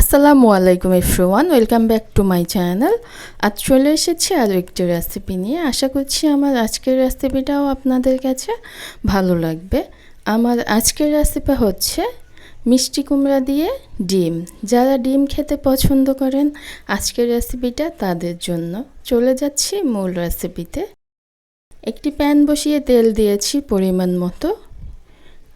আসসালামু আলাইকুম everyone, welcome back to my channel. আজ চলে এসেছি আরও একটি রেসিপি নিয়ে। আশা করছি আমার আজকের রেসিপিটাও আপনাদের কাছে ভালো লাগবে। আমার আজকের রেসিপি হচ্ছে মিষ্টি কুমড়া দিয়ে ডিম। যারা ডিম খেতে পছন্দ করেন, আজকের রেসিপিটা তাদের জন্য। চলে যাচ্ছি মূল রেসিপিতে একটি প্যান বসিয়ে তেল দিয়েছি পরিমাণ মতো।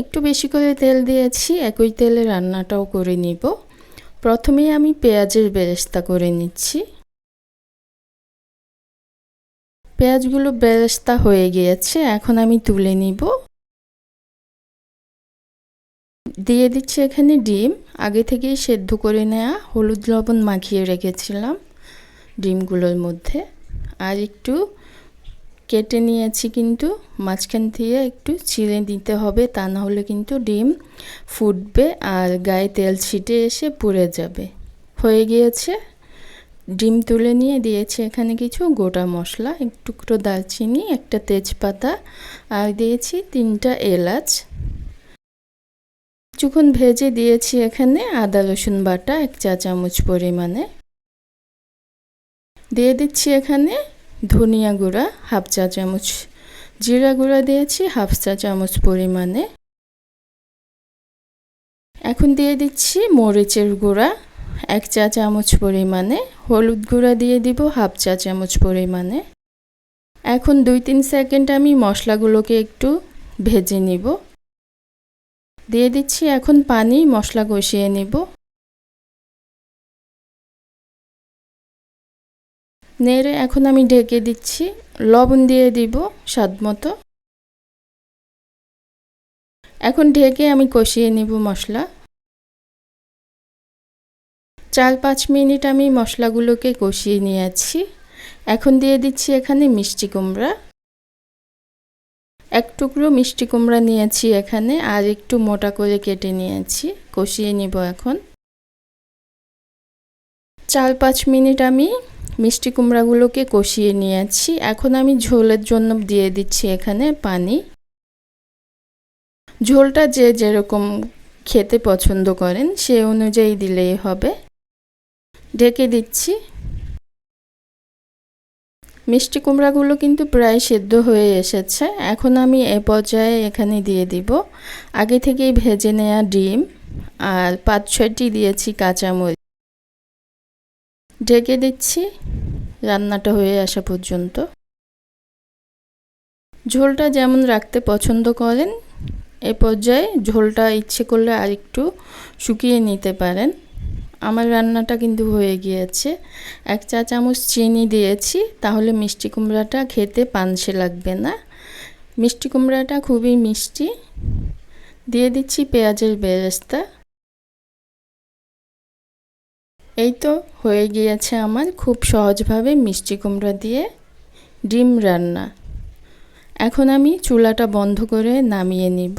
একটু বেশি করে তেল দিয়েছি, একই তেলে রান্নাটাও করে নিব। প্রথমেই আমি পেঁয়াজের বেরেস্তা করে নিচ্ছি। পেঁয়াজগুলো বেরেস্তা হয়ে গিয়েছে, এখন আমি তুলে নিব। দিয়ে দিচ্ছি এখানে ডিম। আগে থেকেই সেদ্ধ করে নেওয়া হলুদ লবণ মাখিয়ে রেখেছিলাম ডিমগুলোর মধ্যে। আর একটু কেটে নিয়েছি কিন্তু, মাঝখান থেকে একটু ছিঁড়ে দিতে হবে, তা না হলে কিন্তু ডিম ফুটবে আর গায়ে তেল ছিটে এসে পুড়ে যাবে। হয়ে গিয়েছে। ডিম তুলে নিয়ে দিয়েছি এখানে কিছু গোটা মশলা, এক টুকরো দারচিনি, একটা তেজপাতা আর দিয়েছি তিনটা এলাচ। কিছুক্ষণ ভেজে দিয়েছি এখানে আদা, রসুন বাটা, এক চা চামচ পরিমাণে। দিয়ে দিচ্ছি এখানে ধনিয়া গুঁড়া, হাফ চা চামচ জিরা গুঁড়া দিয়েছি, হাফ চা চামচ পরিমাণে। এখন দিয়ে দিচ্ছি মরিচের গুঁড়া, এক চা চামচ পরিমাণে। হলুদ গুঁড়া দিয়ে দিব হাফ চা চামচ পরিমাণে। এখন দুই তিন সেকেন্ড আমি মশলাগুলোকে একটু ভেজে নিব। দিয়ে দিচ্ছি এখন পানি, মশলা কষিয়ে নিব। নেড়ে এখন আমি ঢেকে দিচ্ছি। লবণ দিয়ে দিব স্বাদ মতো। এখন ঢেকে আমি কষিয়ে নিব মশলা। চার পাঁচ মিনিট আমি মশলাগুলোকে কষিয়ে নিয়েছি। এখন দিয়ে দিচ্ছি এখানে মিষ্টি কুমড়া। এক টুকরো মিষ্টি কুমড়া নিয়েছি এখানে আর একটু মোটা করে কেটে নিয়েছি। কষিয়ে নিব এখন। চার পাঁচ মিনিট আমি মিষ্টি কুমড়াগুলোকে কষিয়ে নিয়েছি। এখন আমি ঝোলের জন্য দিয়ে দিচ্ছি এখানে পানি। ঝোলটা যে যেরকম খেতে পছন্দ করেন, সে অনুযায়ী দিলেই হবে। ঢেকে দিচ্ছি। মিষ্টি কুমড়াগুলো কিন্তু প্রায় সেদ্ধ হয়ে এসেছে। এখন আমি এ পর্যায়ে এখানে দিয়ে দিব। আগে থেকেই ভেজে নেওয়া ডিম আর পাঁচ ছয়টি দিয়েছি কাঁচামরিচ। ঢেকে দিচ্ছি। রান্নাটা হয়ে আসা পর্যন্ত। ঝোলটা যেমন রাখতে পছন্দ করেন, এ পর্যায়ে ঝোলটা ইচ্ছে করলে আরেকটু শুকিয়ে নিতে পারেন। আমার রান্নাটা কিন্তু হয়ে গিয়েছে। এক চা চামচ চিনি দিয়েছি, তাহলে মিষ্টি কুমড়াটা খেতে পানসে লাগবে না। মিষ্টি কুমড়াটা খুবই মিষ্টি। দিয়ে দিচ্ছি পেঁয়াজের বেরেস্তা। এই তো হয়ে গিয়েছে আমার খুব সহজভাবে মিষ্টি কুমড়া দিয়ে ডিম রান্না। এখন আমি চুলাটা বন্ধ করে নামিয়ে নিব।